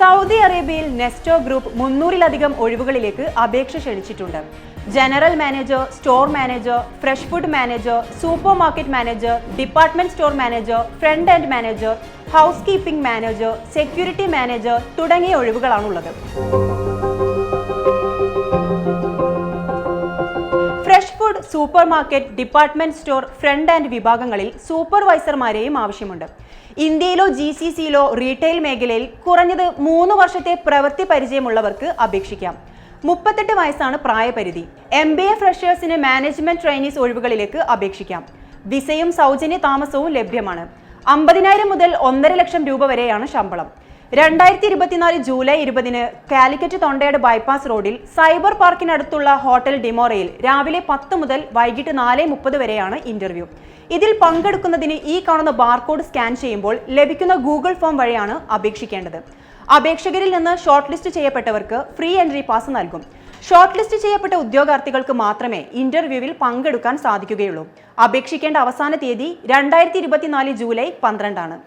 Saudi അറേബ്യയിൽ Nesto group മുന്നൂറിലധികം ഒഴിവുകളിലേക്ക് അപേക്ഷ ക്ഷണിച്ചിട്ടുണ്ട്. General manager store manager fresh food manager supermarket manager department store manager front end manager housekeeping manager security manager തുടങ്ങിയ ഒഴിവുകളാണുള്ളത്. Food supermarket department store front end വിഭാഗങ്ങളിൽ സൂപ്പർവൈസർമാരെയും ആവശ്യമുണ്ട്. ഇന്ത്യയിലോ ജി സി സിയിലോ റീറ്റെയിൽ മേഖലയിൽ കുറഞ്ഞത് മൂന്ന് വർഷത്തെ പ്രവൃത്തി പരിചയമുള്ളവർക്ക് അപേക്ഷിക്കാം. മുപ്പത്തെട്ട് വയസ്സാണ് പ്രായപരിധി. എം ബി എ ഫ്രഷേഴ്സിന് മാനേജ്മെന്റ് ട്രെയിനീസ് ഒഴിവുകളിലേക്ക് അപേക്ഷിക്കാം. വിസയും സൗജന്യ താമസവും ലഭ്യമാണ്. അമ്പതിനായിരം മുതൽ ഒന്നര ലക്ഷം രൂപ വരെയാണ് ശമ്പളം. രണ്ടായിരത്തി ഇരുപത്തിനാല് ജൂലൈ ഇരുപതിന് കാലിക്കറ്റ് തൊണ്ടയുടെ ബൈപ്പാസ് റോഡിൽ സൈബർ പാർക്കിനടുത്തുള്ള ഹോട്ടൽ ഡിമോറയിൽ രാവിലെ പത്ത് മുതൽ വൈകിട്ട് നാല് മുപ്പത് വരെയാണ് ഇന്റർവ്യൂ. ഇതിൽ പങ്കെടുക്കുന്നതിന് ഈ കാണുന്ന ബാർകോഡ് സ്കാൻ ചെയ്യുമ്പോൾ ലഭിക്കുന്ന ഗൂഗിൾ ഫോം വഴിയാണ് അപേക്ഷിക്കേണ്ടത്. അപേക്ഷകരിൽ നിന്ന് ഷോർട്ട് ലിസ്റ്റ് ചെയ്യപ്പെട്ടവർക്ക് ഫ്രീ എൻട്രി പാസ് നൽകും. ഷോർട്ട് ലിസ്റ്റ് ചെയ്യപ്പെട്ട ഉദ്യോഗാർത്ഥികൾക്ക് മാത്രമേ ഇന്റർവ്യൂവിൽ പങ്കെടുക്കാൻ സാധിക്കുകയുള്ളൂ. അപേക്ഷിക്കേണ്ട അവസാന തീയതി രണ്ടായിരത്തി ഇരുപത്തിനാല് ജൂലൈ പന്ത്രണ്ടാണ്.